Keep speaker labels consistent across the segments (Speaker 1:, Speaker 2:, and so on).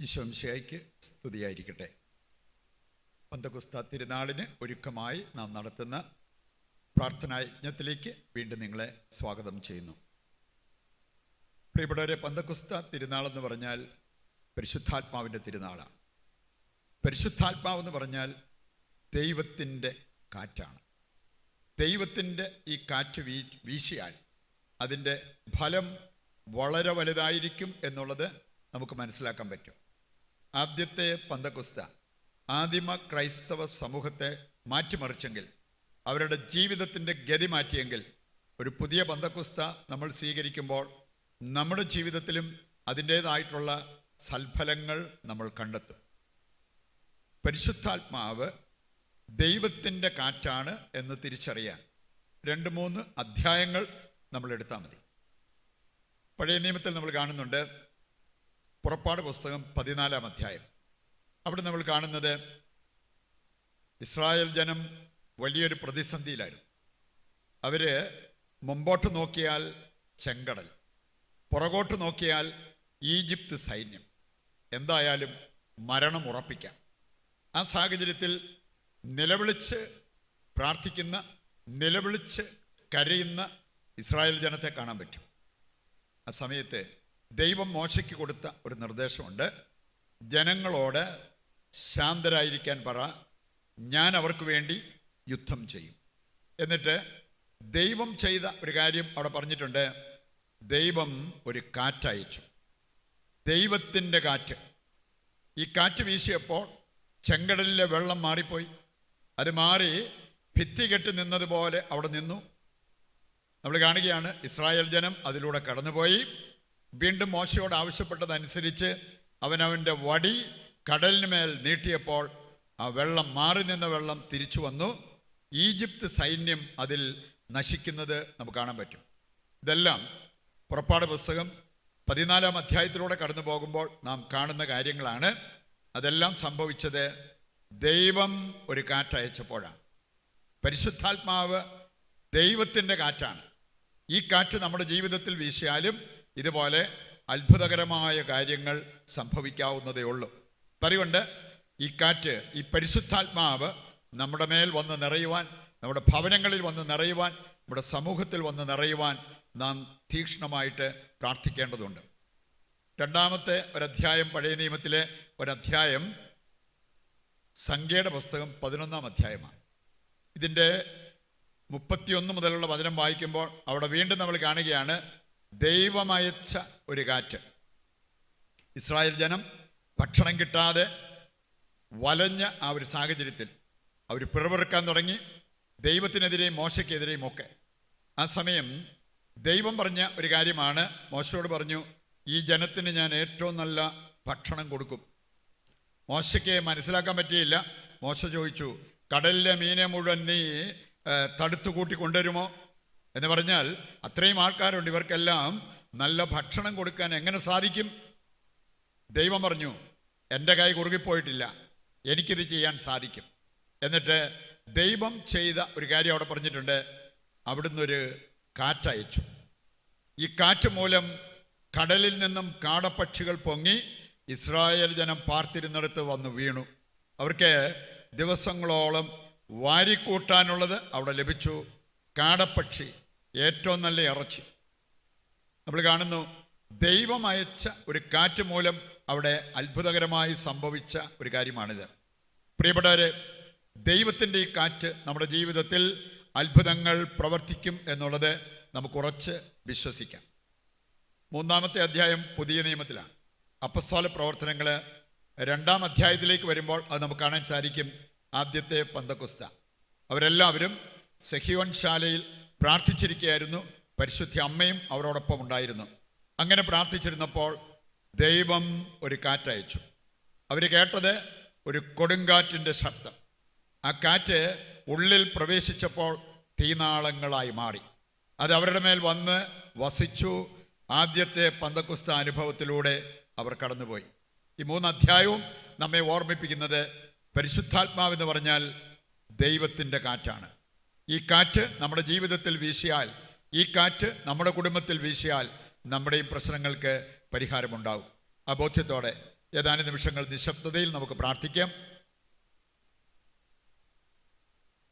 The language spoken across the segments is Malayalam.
Speaker 1: ഈശോംശയ്ക്ക് സ്തുതിയായിരിക്കട്ടെ. പന്തകുസ്ത തിരുനാളിന് ഒരുക്കമായി നാം നടത്തുന്ന പ്രാർത്ഥനാ യജ്ഞത്തിലേക്ക് വീണ്ടും നിങ്ങളെ സ്വാഗതം ചെയ്യുന്നു. പ്രിയപ്പെട്ടവരെ പന്തകുസ്ത തിരുനാളെന്ന് പറഞ്ഞാൽ പരിശുദ്ധാത്മാവിന്റെ തിരുനാളാണ്. പരിശുദ്ധാത്മാവെന്ന് പറഞ്ഞാൽ ദൈവത്തിന്റെ കാറ്റാണ്. ദൈവത്തിന്റെ ഈ കാറ്റ് വീ വീശിയാൽ അതിന്റെ ഫലം വളരെ വലുതായിരിക്കും എന്നുള്ളത് നമുക്ക് മനസ്സിലാക്കാൻ പറ്റും. ആദ്യത്തെ പന്തകുസ്ത ആദിമ ക്രൈസ്തവ സമൂഹത്തെ മാറ്റിമറിച്ചെങ്കിൽ അവരുടെ ജീവിതത്തിന്റെ ഗതി മാറ്റിയെങ്കിൽ ഒരു പുതിയ പന്തക്കുസ്ത നമ്മൾ സ്വീകരിക്കുമ്പോൾ നമ്മുടെ ജീവിതത്തിലും അതിന്റേതായിട്ടുള്ള സൽഫലങ്ങൾ നമ്മൾ കണ്ടെത്തും. പരിശുദ്ധാത്മാവ് ദൈവത്തിന്റെ കാറ്റാണ് എന്ന് തിരിച്ചറിയാൻ രണ്ട് മൂന്ന് അധ്യായങ്ങൾ നമ്മൾ എടുത്താൽ മതി. പഴയ നിയമത്തിൽ നമ്മൾ കാണുന്നുണ്ട് പുറപ്പാട് പുസ്തകം പതിനാലാം അധ്യായം. അവിടെ നമ്മൾ കാണുന്നത് ഇസ്രായേൽ ജനം വലിയൊരു പ്രതിസന്ധിയിലായിരുന്നു. അവർ മുമ്പോട്ട് നോക്കിയാൽ ചെങ്കടൽ പുറകോട്ട് നോക്കിയാൽ ഈജിപ്ത് സൈന്യം. എന്തായാലും മരണം ഉറപ്പിക്കാം. ആ സാഹചര്യത്തിൽ നിലവിളിച്ച് പ്രാർത്ഥിക്കുന്ന നിലവിളിച്ച് കരയുന്ന ഇസ്രായേൽ ജനത്തെ കാണാൻ പറ്റും. ആ സമയത്ത് ദൈവം മോശയ്ക്ക് കൊടുത്ത ഒരു നിർദ്ദേശമുണ്ട്. ജനങ്ങളോട് ശാന്തരായിരിക്കാൻ പറ. ഞാൻ അവർക്ക് വേണ്ടി യുദ്ധം ചെയ്യും. എന്നിട്ട് ദൈവം ചെയ്ത ഒരു കാര്യം അവിടെ പറഞ്ഞിട്ടുണ്ട്. ദൈവം ഒരു കാറ്റയച്ചു. ദൈവത്തിന്റെ കാറ്റ്. ഈ കാറ്റ് വീശിയപ്പോൾ ചെങ്കടലിലെ വെള്ളം മാറിപ്പോയി. അത് മാറി ഭിത്തി കെട്ടി നിന്നതുപോലെ അവിടെ നിന്നു. നമ്മൾ കാണുകയാണ് ഇസ്രായേൽ ജനം അതിലൂടെ കടന്നുപോയി. വീണ്ടും മോശയോട് ആവശ്യപ്പെട്ടതനുസരിച്ച് അവൻ അവന്റെ വടി കടലിന് മേൽ നീട്ടിയപ്പോൾ ആ വെള്ളം മാറി നിന്ന വെള്ളം തിരിച്ചു വന്നു. ഈജിപ്ത് സൈന്യം അതിൽ നശിക്കുന്നത് നമുക്ക് കാണാൻ പറ്റും. ഇതെല്ലാം പുറപ്പാട് പുസ്തകം പതിനാലാം അധ്യായത്തിലൂടെ കടന്നു പോകുമ്പോൾ നാം കാണുന്ന കാര്യങ്ങളാണ്. അതെല്ലാം സംഭവിച്ചത് ദൈവം ഒരു കാറ്റയച്ചപ്പോഴാണ്. പരിശുദ്ധാത്മാവ് ദൈവത്തിന്റെ കാറ്റാണ്. ഈ കാറ്റ് നമ്മുടെ ജീവിതത്തിൽ വീശിയാലും ഇതുപോലെ അത്ഭുതകരമായ കാര്യങ്ങൾ സംഭവിക്കാവുന്നതേ ഉള്ളൂ. പറയുകൊണ്ട് ഈ കാറ്റ് ഈ പരിശുദ്ധാത്മാവ് നമ്മുടെ മേൽ വന്ന് നിറയുവാൻ നമ്മുടെ ഭവനങ്ങളിൽ വന്ന് നിറയുവാൻ നമ്മുടെ സമൂഹത്തിൽ വന്ന് നിറയുവാൻ നാം തീക്ഷ്ണമായിട്ട് പ്രാർത്ഥിക്കേണ്ടതുണ്ട്. രണ്ടാമത്തെ ഒരധ്യായം പഴയ നിയമത്തിലെ ഒരധ്യായം സംഖ്യയുടെ പുസ്തകം പതിനൊന്നാം അധ്യായമാണ്. ഇതിന്റെ മുപ്പത്തിയൊന്ന് മുതലുള്ള വചനം വായിക്കുമ്പോൾ അവിടെ വീണ്ടും നമ്മൾ കാണുകയാണ് ദൈവമയച്ച ഒരു കാറ്റ്. ഇസ്രായേൽ ജനം ഭക്ഷണം കിട്ടാതെ വലഞ്ഞ ആ ഒരു സാഹചര്യത്തിൽ അവർ പിറവെറുക്കാൻ തുടങ്ങി. ദൈവത്തിനെതിരെയും മോശയ്ക്കെതിരെയും ഒക്കെ. ആ സമയം ദൈവം പറഞ്ഞ ഒരു കാര്യമാണ്. മോശയോട് പറഞ്ഞു ഈ ജനത്തിന് ഞാൻ ഏറ്റവും നല്ല ഭക്ഷണം കൊടുക്കും. മോശയ്ക്ക് മനസ്സിലാക്കാൻ പറ്റിയില്ല. മോശ ചോദിച്ചു കടലിലെ മീനെ മുഴുവൻ നീ തടുത്തു കൂട്ടി കൊണ്ടുവരുമോ? എന്ന് പറഞ്ഞാൽ അത്രയും ആൾക്കാരുണ്ട്. ഇവർക്കെല്ലാം നല്ല ഭക്ഷണം കൊടുക്കാൻ എങ്ങനെ സാധിക്കും? ദൈവം പറഞ്ഞു എന്റെ കൈ കുറുകിപ്പോയിട്ടില്ല. എനിക്കിത് ചെയ്യാൻ സാധിക്കും. എന്നിട്ട് ദൈവം ചെയ്ത ഒരു കാര്യം അവിടെ പറഞ്ഞിട്ടുണ്ട്. അവിടുന്ന് ഒരു കാറ്റയച്ചു ഈ കാറ്റ് മൂലം കടലിൽ നിന്നും കാടപ്പക്ഷികൾ പൊങ്ങി ഇസ്രായേൽ ജനം പാർത്തിരുന്നിടത്ത് വന്ന് വീണു. അവർക്ക് ദിവസങ്ങളോളം വാരിക്കൂട്ടാനുള്ളത് അവിടെ ലഭിച്ചു. കാടപ്പക്ഷി ഏറ്റവും നല്ല ഇറച്ചി. നമ്മൾ കാണുന്നു ദൈവം അയച്ച ഒരു കാറ്റ് മൂലം അവിടെ അത്ഭുതകരമായി സംഭവിച്ച ഒരു കാര്യമാണിത്. പ്രിയപ്പെട്ടവരെ ദൈവത്തിന്റെ ഈ കാറ്റ് നമ്മുടെ ജീവിതത്തിൽ അത്ഭുതങ്ങൾ പ്രവർത്തിക്കും എന്നുള്ളത് നമുക്ക് ഉറച്ച് വിശ്വസിക്കാം. മൂന്നാമത്തെ അധ്യായം പുതിയ നിയമത്തിലാണ്. അപ്പസ്തോല പ്രവർത്തനങ്ങൾ രണ്ടാം അധ്യായത്തിലേക്ക് വരുമ്പോൾ അത് നമുക്ക് കാണാൻ സാധിക്കും. ആദ്യത്തെ പന്തക്കുസ്ത. അവരെല്ലാവരും സഹിയോൻ ശാലയിൽ പ്രാർത്ഥിച്ചിരിക്കുകയായിരുന്നു പരിശുദ്ധി അമ്മയും അവരോടൊപ്പം ഉണ്ടായിരുന്നു. അങ്ങനെ പ്രാർത്ഥിച്ചിരുന്നപ്പോൾ ദൈവം ഒരു കാറ്റയച്ചു. അവർ കേട്ടത് ഒരു കൊടുങ്കാറ്റിന്റെ ശബ്ദം. ആ കാറ്റ് ഉള്ളിൽ പ്രവേശിച്ചപ്പോൾ തീനാളങ്ങളായി മാറി. അത് അവരുടെ മേൽ വന്ന് വസിച്ചു. ആദ്യത്തെ പന്തക്കുസ്ത അനുഭവത്തിലൂടെ അവർ കടന്നുപോയി. ഈ മൂന്ന് അധ്യായവും നമ്മെ ഓർമ്മിപ്പിക്കുന്നത് പരിശുദ്ധാത്മാവെന്ന് പറഞ്ഞാൽ ദൈവത്തിന്റെ കാറ്റാണ്. ഈ കാറ്റ് നമ്മുടെ ജീവിതത്തിൽ വീശിയാൽ ഈ കാറ്റ് നമ്മുടെ കുടുംബത്തിൽ വീശിയാൽ ഈ പ്രശ്നങ്ങൾക്ക് പരിഹാരമുണ്ടാവും ആ ബോധ്യത്തോടെ ഏതാനും നിമിഷങ്ങൾ നിശബ്ദതയിൽ നമുക്ക് പ്രാർത്ഥിക്കാം.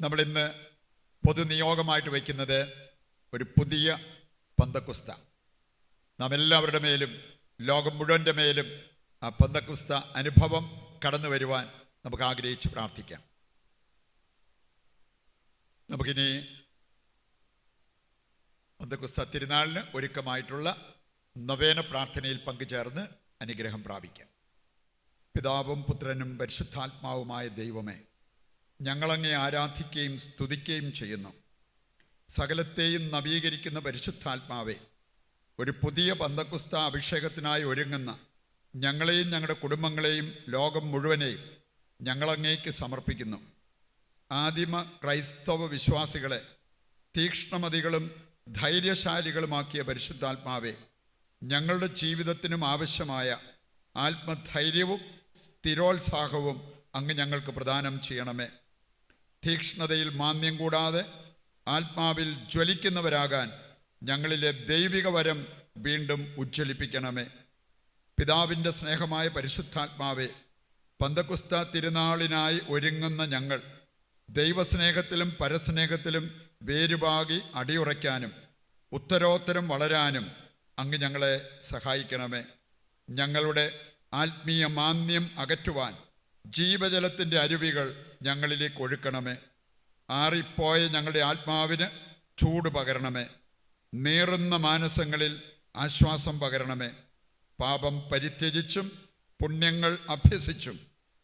Speaker 1: നമ്മളിന്ന് പൊതുനിയോഗമായിട്ട് വയ്ക്കുന്നത് ഒരു പുതിയ പന്തക്കുസ്ത. നാം എല്ലാവരുടെ മേലും ലോകം മുഴുവന്റെ മേലും ആ പന്തക്കുസ്ത അനുഭവം കടന്നു വരുവാൻ നമുക്ക് ആഗ്രഹിച്ച് പ്രാർത്ഥിക്കാം. നമുക്കിനി പന്തക്കുസ്ത തിരുനാളിന് ഒരുക്കമായിട്ടുള്ള നവേന പ്രാർത്ഥനയിൽ പങ്കുചേർന്ന് അനുഗ്രഹം പ്രാപിക്കാം. പിതാവും പുത്രനും പരിശുദ്ധാത്മാവുമായ ദൈവമേ ഞങ്ങളങ്ങെ ആരാധിക്കുകയും സ്തുതിക്കുകയും ചെയ്യുന്നു. സകലത്തെയും നവീകരിക്കുന്ന പരിശുദ്ധാത്മാവേ ഒരു പുതിയ പന്തക്കുസ്ത അഭിഷേകത്തിനായി ഒരുങ്ങുന്ന ഞങ്ങളെയും ഞങ്ങളുടെ കുടുംബങ്ങളെയും ലോകം മുഴുവനെയും ഞങ്ങളങ്ങേക്ക് സമർപ്പിക്കുന്നു. ആദിമ ക്രൈസ്തവ വിശ്വാസികളെ തീക്ഷ്ണമതികളും ധൈര്യശാലികളുമാക്കിയ പരിശുദ്ധാത്മാവെ ഞങ്ങളുടെ ജീവിതത്തിനും ആവശ്യമായ ആത്മധൈര്യവും സ്ഥിരോത്സാഹവും അങ്ങ് ഞങ്ങൾക്ക് പ്രദാനം ചെയ്യണമേ. തീക്ഷ്ണതയിൽ മാന്യം കൂടാതെ ആത്മാവിൽ ജ്വലിക്കുന്നവരാകാൻ ഞങ്ങളിലെ ദൈവിക വരം വീണ്ടും ഉജ്ജ്വലിപ്പിക്കണമേ. പിതാവിന്റെ സ്നേഹമായ പരിശുദ്ധാത്മാവെ പന്തക്കുസ്ത തിരുനാളിനായി ഒരുങ്ങുന്ന ഞങ്ങൾ ദൈവസ്നേഹത്തിലും പരസ്നേഹത്തിലും വേരുപാകി അടിയുറയ്ക്കാനും ഉത്തരോത്തരം വളരാനും അങ്ങ് ഞങ്ങളെ സഹായിക്കണമേ. ഞങ്ങളുടെ ആത്മീയ മാന്യം അകറ്റുവാൻ ജീവജലത്തിന്റെ അരുവികൾ ഞങ്ങളിലേക്ക് ഒഴുക്കണമേ. ആറിപ്പോയ ഞങ്ങളുടെ ആത്മാവിന് ചൂട് പകരണമേ. നീറുന്ന മാനസങ്ങളിൽ ആശ്വാസം പകരണമേ. പാപം പരിത്യജിച്ചും പുണ്യങ്ങൾ അഭ്യസിച്ചും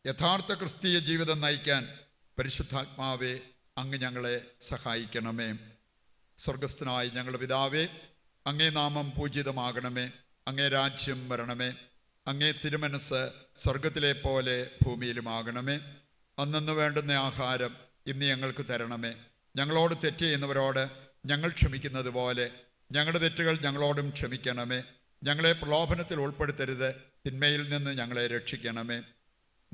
Speaker 1: യഥാർത്ഥ ക്രിസ്തീയ ജീവിതം നയിക്കാൻ പരിശുദ്ധാത്മാവെ അങ്ങ് ഞങ്ങളെ സഹായിക്കണമേ. സ്വർഗസ്ഥനായ ഞങ്ങളുടെ പിതാവേ അങ്ങേ നാമം പൂജിതമാകണമേ. അങ്ങേ രാജ്യം വരണമേ. അങ്ങേ തിരുമനസ് സ്വർഗത്തിലെ പോലെ ഭൂമിയിലുമാകണമേ. അന്നു വേണ്ടുന്ന ആഹാരം ഇന്ന് ഞങ്ങൾക്ക് തരണമേ. ഞങ്ങളോട് തെറ്റ് ചെയ്യുന്നവരോട് ഞങ്ങൾ ക്ഷമിക്കുന്നത് പോലെ ഞങ്ങളുടെ തെറ്റുകൾ ഞങ്ങളോടും ക്ഷമിക്കണമേ. ഞങ്ങളെ പ്രലോഭനത്തിൽ ഉൾപ്പെടുത്തരുത്. തിന്മയിൽ നിന്ന് ഞങ്ങളെ രക്ഷിക്കണമേ.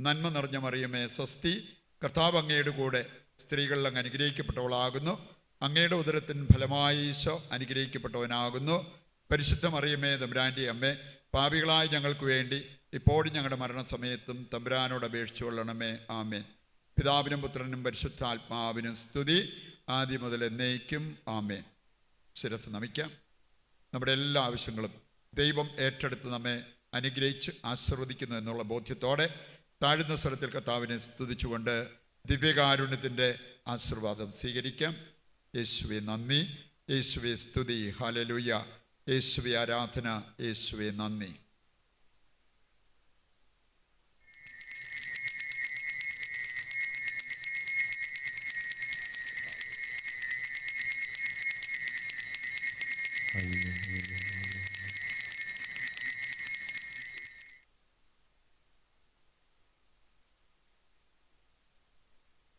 Speaker 1: നന്മ നിറഞ്ഞ മറിയമേ സ്വസ്തി കർത്താവ് അങ്ങയുടെ കൂടെ സ്ത്രീകളിൽ അങ്ങ് അനുഗ്രഹിക്കപ്പെട്ടവളാകുന്നു. അങ്ങയുടെ ഉദരത്തിൻ ഫലമായി ഈശോ അനുഗ്രഹിക്കപ്പെട്ടവനാകുന്നു. പരിശുദ്ധ മറിയമേ തമ്പുരാന്റെ അമ്മേ പാപികളായ ഞങ്ങൾക്ക് വേണ്ടി ഇപ്പോഴും ഞങ്ങളുടെ മരണസമയത്തും തമ്പുരാനോട് അപേക്ഷിച്ചു കൊള്ളണമേ. ആമേൻ. പിതാവിനും പുത്രനും പരിശുദ്ധാത്മാവിനും സ്തുതി. ആദ്യം മുതൽ എന്നേക്കും ആമേൻ. ശിരസ് നമിക്കാം. നമ്മുടെ എല്ലാ ആവശ്യങ്ങളും ദൈവം ഏറ്റെടുത്ത് നമ്മെ അനുഗ്രഹിച്ച് ആശീർവദിക്കുന്നു എന്നുള്ള ബോധ്യത്തോടെ താഴ്ന്ന സ്വരത്തിൽ കർത്താവിനെ സ്തുതിച്ചുകൊണ്ട് ദിവ്യകാരുണ്യത്തിന്റെ ആശീർവാദം സ്വീകരിക്കാം. യേശുവെ നന്ദി. യേശുവെ സ്തുതി. ഹലലുയ യേശുവെ ആരാധന. യേശുവെ നന്ദി.